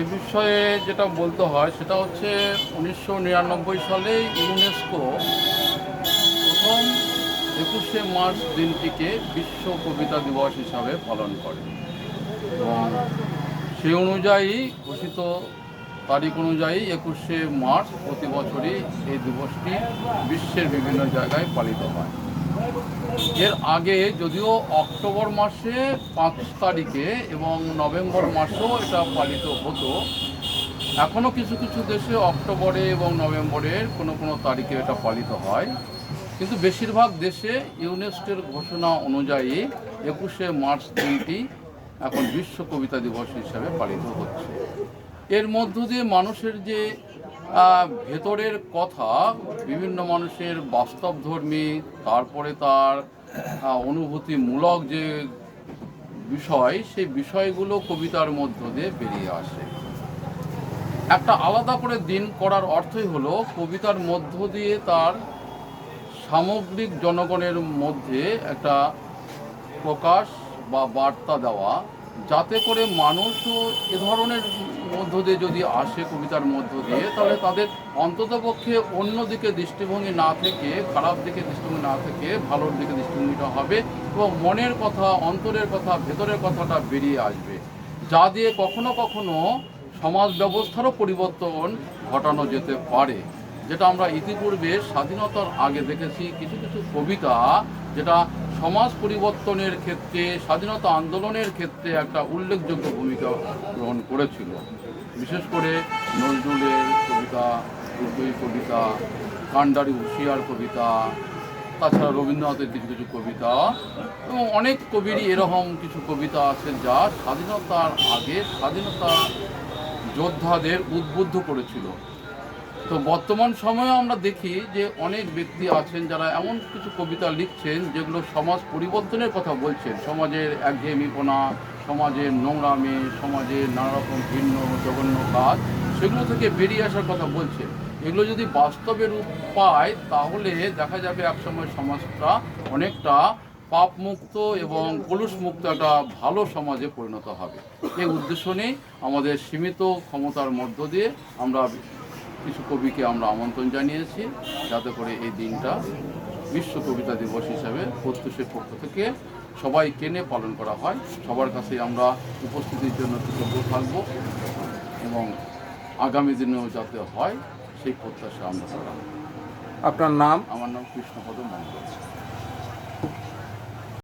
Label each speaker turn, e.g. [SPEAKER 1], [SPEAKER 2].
[SPEAKER 1] এ বিষয়ে যেটা বলতে হয়, সেটা হচ্ছে উনিশশো নিরানব্বই সালে ইউনেস্কো প্রথম একুশে মার্চ দিনটিকে বিশ্ব কবিতা দিবস হিসাবে পালন করে। এবং সেই অনুযায়ী ঘোষিত তারিখ অনুযায়ী একুশে মার্চ প্রতি বছরই এই দিবসটি বিশ্বের বিভিন্ন জায়গায় পালিত হয়। এর আগে যদিও অক্টোবর মাসে পাঁচ তারিখে এবং নভেম্বর মাসেও এটা পালিত হতো এখনও কিছু কিছু দেশে অক্টোবরে এবং নভেম্বরের কোনো কোনো তারিখে এটা পালিত হয়। কিন্তু বেশিরভাগ দেশে ইউনেস্কোর ঘোষণা অনুযায়ী একুশে মার্চ দিনটি এখন বিশ্ব কবিতা দিবস হিসাবে পালিত হচ্ছে। এর মধ্য দিয়ে মানুষের যে ভেতরের কথা বিভিন্ন মানুষের বাস্তবধর্মী, তারপরে তার অনুভূতিমূলক যে বিষয়, সেই বিষয়গুলো কবিতার মধ্য দিয়ে বেরিয়ে আসে। একটা আলাদা করে দিন করার অর্থই হলো, কবিতার মধ্য দিয়ে তার সামগ্রিক জনগণের মধ্যে একটা প্রকাশ বা বার্তা দেওয়া যাতে করে মানুষও এ ধরনের মধ্য দিয়ে যদি আসে কবিতার মধ্য দিয়ে, তাহলে তাদের অন্ততপক্ষে অন্য দিকে দৃষ্টিভঙ্গি না থেকে, খারাপ দিকে দৃষ্টিভঙ্গি না থেকে, ভালোর দিকে দৃষ্টিভঙ্গিটা হবে এবং মনের কথা, অন্তরের কথা, ভেতরের কথাটা বেরিয়ে আসবে। যা দিয়ে কখনো কখনো সমাজ ব্যবস্থারও পরিবর্তন ঘটানো যেতে পারে। যেটা আমরা ইতিপূর্বে স্বাধীনতার আগে দেখেছি, কিছু কিছু কবিতা যেটা সমাজ পরিবর্তনের ক্ষেত্রে, স্বাধীনতা আন্দোলনের ক্ষেত্রে একটা উল্লেখযোগ্য ভূমিকা গ্রহণ করেছিল। বিশেষ করে নজরুলের কবিতা উর্দুই কবিতা, কান্ডারি হুঁশিয়ার কবিতা, তাছাড়া রবীন্দ্রনাথের কিছু কিছু কবিতা এবং অনেক কবিরই এরকম কিছু কবিতা আছে যা স্বাধীনতার আগে স্বাধীনতা যোদ্ধাদের উদ্বুদ্ধ করেছিল। তো বর্তমান সময়ে আমরা দেখি যে অনেক ব্যক্তি আছেন যারা এমন কিছু কবিতা লিখছেন যেগুলো সমাজ পরিবর্তনের কথা বলছেন। সমাজের একঘেয়েমিপনা, সমাজের নোংরামি, সমাজের নানা রকম ভিন্ন, জঘন্য কাজ, সেগুলো থেকে বেরিয়ে আসার কথা বলছেন। এগুলো যদি বাস্তবে রূপ পায়, তাহলে দেখা যাবে একসময় সমাজটা অনেকটা পাপমুক্ত এবং কলুষমুক্ত একটা ভালো সমাজে পরিণত হবে। এই উদ্দেশ্য নিয়ে আমাদের সীমিত ক্ষমতার মধ্য দিয়ে আমরা কিছু কবিকে আমরা আমন্ত্রণ জানিয়েছি যাতে করে এই দিনটা বিশ্ব কবিতা দিবস হিসাবে প্রত্যুষের পক্ষ থেকে সবাই কেনে পালন করা হয়। সবার কাছে আমরা উপস্থিতির জন্য কৃতজ্ঞ থাকব এবং আগামী দিনেও যাতে হয় সেই প্রত্যাশা আমরা
[SPEAKER 2] আপনার নাম?
[SPEAKER 1] আমার নাম কৃষ্ণপদ মন্ডল